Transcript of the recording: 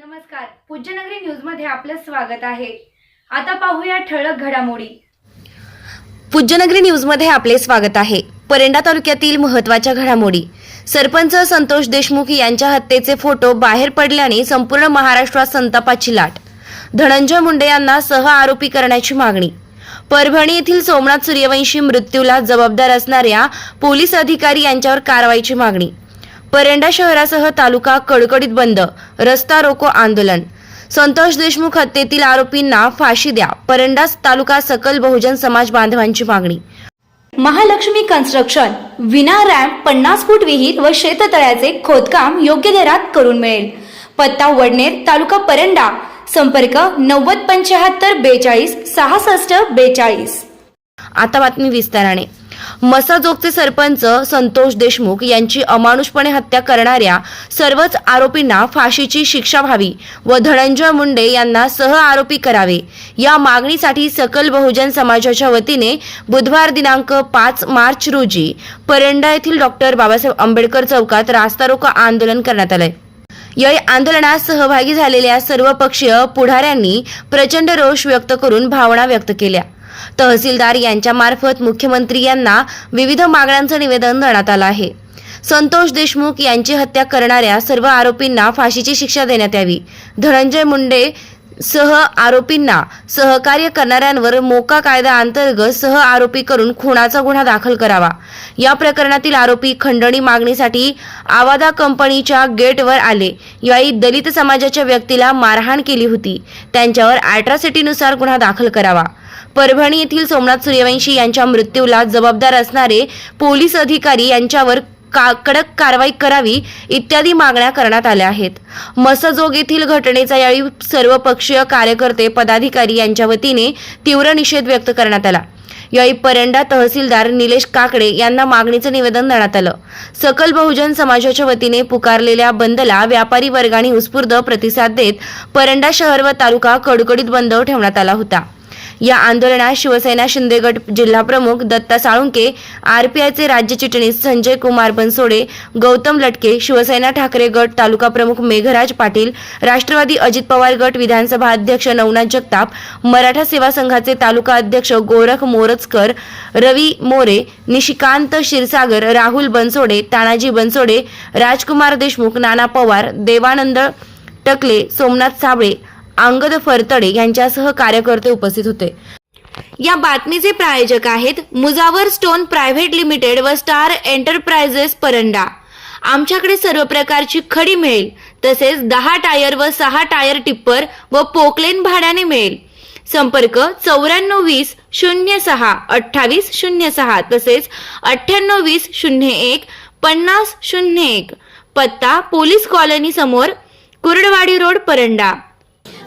नमस्कार. पूज्यनगरी न्यूजमध्ये आपलं स्वागत आहे. आता पाहूया ठळक घडामोडी. पूज्यनगरी न्यूजमध्ये आपले स्वागत आहे. परंडा तालुक्यातील महत्त्वाच्या घडामोडी. सरपंच संतोष देशमुख यांच्या हत्येचे फोटो बाहेर पडल्याने संपूर्ण महाराष्ट्रात संतापाची लाट. धनंजय मुंडे यांना सह आरोपी करण्याची मागणी. परभणी येथील सोमनाथ सूर्यवंशी मृत्यूला जबाबदार असणाऱ्या पोलीस अधिकारी यांच्यावर कारवाईची मागणी. परंडा शहरासह तालुका कडकडीत बंद रस्ता रोको आंदोलन. संतोष देशमुख हत्येतील आरोपींना फाशी द्या परंडा तालुका सकल बहुजन समाज बांधवांची मागणी. महालक्ष्मी कन्स्ट्रक्शन विना रॅम्प पन्नास फूट विहीर व शेततळ्याचे खोदकाम योग्य दरात करून मिळेल. पत्ता वडनेर तालुका परंडा. संपर्क नव्वद पंच्याहत्तर बेचाळीस सहासष्ट बेचाळीस. आता बातमी विस्ताराने. मसाजोगचे सरपंच संतोष देशमुख यांची अमानुषपणे हत्या करणाऱ्या सर्वच आरोपींना फाशीची शिक्षा व्हावी व धनंजय मुंडे यांना सह आरोपी करावे. या मागणीसाठी सकल बहुजन समाजाच्या वतीने बुधवार दिनांक पाच मार्च रोजी परंडा येथील डॉक्टर बाबासाहेब आंबेडकर चौकात रास्ता रोको आंदोलन करण्यात आलंय. या आंदोलनात सहभागी झालेल्या सर्व पक्षीय पुढाऱ्यांनी प्रचंड रोष व्यक्त करून भावना व्यक्त केल्या. तहसीलदार यांच्यामार्फत मुख्यमंत्री यांना विविध मागण्यांचं निवेदन देण्यात आलं आहे. संतोष देशमुख यांची हत्या करणाऱ्या सर्व आरोपींना फाशीची शिक्षा देण्यात यावी. धनंजय मुंडे सह आरोपींना सहकार्य करणाऱ्यांवर मोका कायदा अंतर्गत सह आरोपी करून खुनाचा गुन्हा दाखल करावा. या प्रकरणातील आरोपी खंडणी मागणीसाठी आवादा कंपनीच्या गेटवर आले. यावेळी दलित समाजाच्या व्यक्तीला मारहाण केली होती. त्यांच्यावर अॅट्रॉसिटीनुसार गुन्हा दाखल करावा. परभणी येथील सोमनाथ सूर्यवंशी यांच्या मृत्यूला जबाबदार असणारे पोलीस अधिकारी यांच्यावर का कडक कारवाई करावी इत्यादी मागण्या करण्यात आल्या आहेत. मसजोग येथील घटनेचा यावेळी सर्वपक्षीय कार्यकर्ते पदाधिकारी यांच्या वतीने तीव्र निषेध व्यक्त करण्यात आला. यावेळी परंडा तहसीलदार निलेश काकडे यांना मागणीचं निवेदन देण्यात आलं. सकल बहुजन समाजाच्या वतीने पुकारलेल्या बंदला व्यापारी वर्गाने उत्स्फूर्त प्रतिसाद देत परंडा शहर व तालुका कडकडीत बंद ठेवण्यात आला होता. या आंदोलनात शिवसेना शिंदेगड जिल्हाप्रमुख दत्ता साळुंके आरपीआयचे राज्य चिटणीस संजय कुमार बनसोडे गौतम लटके शिवसेना ठाकरे गट तालुका प्रमुख मेघराज पाटील राष्ट्रवादी अजित पवार गट विधानसभा अध्यक्ष नवनाथ जगताप मराठा सेवा संघाचे तालुका अध्यक्ष गोरख मोरजकर रवी मोरे निशिकांत क्षीरसागर राहुल बनसोडे तानाजी बनसोडे राजकुमार देशमुख नाना पवार देवानंद टकले सोमनाथ साबळे अंगद फरतडे यांच्यासह कार्यकर्ते उपस्थित होते. या बातमीचे प्रायोजक आहेत मुजावर स्टोन प्रायव्हेट लिमिटेड व स्टार एंटरप्राइजेस परंडा. आमच्याकडे सर्व प्रकारची खडी मिळेल तसेच दहा टायर व सहा टायर टिप्पर व पोकलेन भाड्याने मिळेल. संपर्क चौऱ्याण्णव वीस शून्य सहा अठ्ठावीस शून्य सहा तसेच अठ्ठ्याण्णव वीस शून्य एक पन्नास शून्य एक. पत्ता पोलीस कॉलनी समोर कुर्डवाडी रोड परंडा.